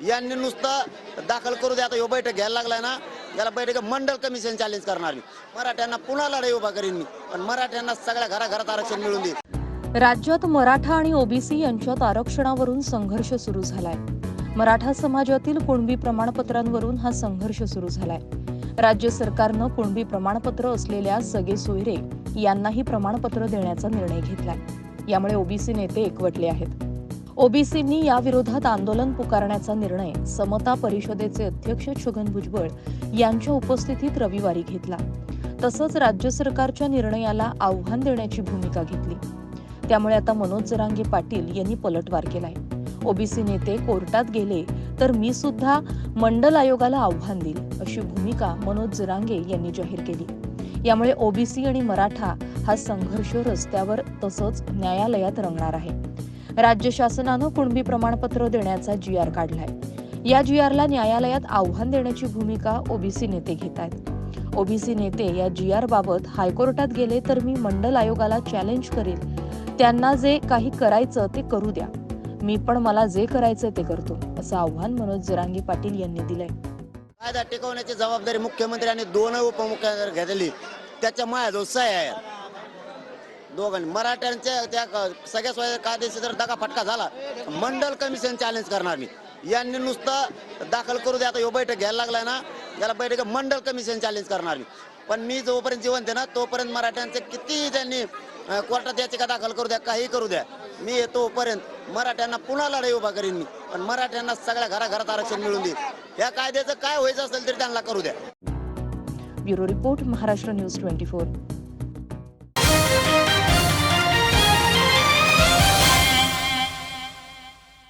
यांनी नुसतं दाखल करू दे. आता ह्यो बैठक घ्यायला लागलाय ना याला बैठक मंडळ कमिशन चॅलेंज करणार मी मराठ्यांना पुन्हा लढाई उभा करीन मी पण मराठ्यांना सगळ्या घराघरात आरक्षण मिळून देईल राज्यात मराठा आणि ओबीसी यांच्यात आरक्षणावरून संघर्ष सुरू झालाय. मराठा समाजातील कुणबी प्रमाणपत्रांवरून हा संघर्ष सुरू झालाय. राज्य सरकारनं कुणबी प्रमाणपत्र असलेल्या सगे सोयरे यांनाही प्रमाणपत्र देण्याचा निर्णय घेतलाय. यामुळे ओबीसी नेते एकवटले आहेत. ओबीसींनी याविरोधात आंदोलन पुकारण्याचा निर्णय समता परिषदेचे अध्यक्ष छगन भुजबळ यांच्या उपस्थितीत रविवारी घेतला. तसंच राज्य सरकारच्या निर्णयाला आव्हान देण्याची भूमिका घेतली. त्यामुळे आता मनोज जरांगे पाटील यांनी पलटवार केलाय. ओबीसी नेते कोर्टात गेले तर मी सुद्धा मंडल आयोगाला आव्हान देईल अशी भूमिका मनोज जरांगे यांनी जाहीर केली. यामुळे ओबीसी आणि मराठा हा संघर्ष रस्त्यावर तसंच न्यायालयात रंगणार आहे. राज्य शासनानं कुणबी प्रमाणपत्र देण्याचा जी आर काढलाय. या जी आरला न्यायालयात आव्हान देण्याची भूमिका ओबीसी नेते घेत आहेत. ओबीसी नेते या जी आर बाबत हायकोर्टात गेले तर मी मंडल आयोगाला चॅलेंज करेल. त्यांना जे काही करायचं ते करू द्या. मी पण मला जे करायचं ते करतो असं आव्हान मनोज जरांगी पाटील यांनी दिलंय. कायदा टिकवण्याची जबाबदारी मुख्यमंत्री आणि दोन उपमुख्यमंत्री घेतली. त्याच्या माझ्याजवळ सह्या आहे दोघांनी. मराठ्यांच्या त्या सगळ्या सोय कायदेशीर जर दगा फटका झाला मंडल कमिशन चॅलेंज करणार मी. यांनी नुसतं दाखल करू द्या आता ह्यो बैठक घ्यायला लागलाय ना याला बैठक मंडल कमिशन चॅलेंज करणार मी. पण मी जोपर्यंत जिवंत आहे ना तोपर्यंत मराठ्यांचे किती त्यांनी कोर्टात याचिका दाखल करू द्या काही करू द्या मी येतोपर्यंत मराठ्यांना पुन्हा लढाई उभा करीन मी. पण मराठ्यांना सगळ्या घराघरात आरक्षण मिळून देईल या कायद्याचं काय व्हायचं असेल तरी त्यांना करू द्या. Bureau report Maharashtra news twenty four.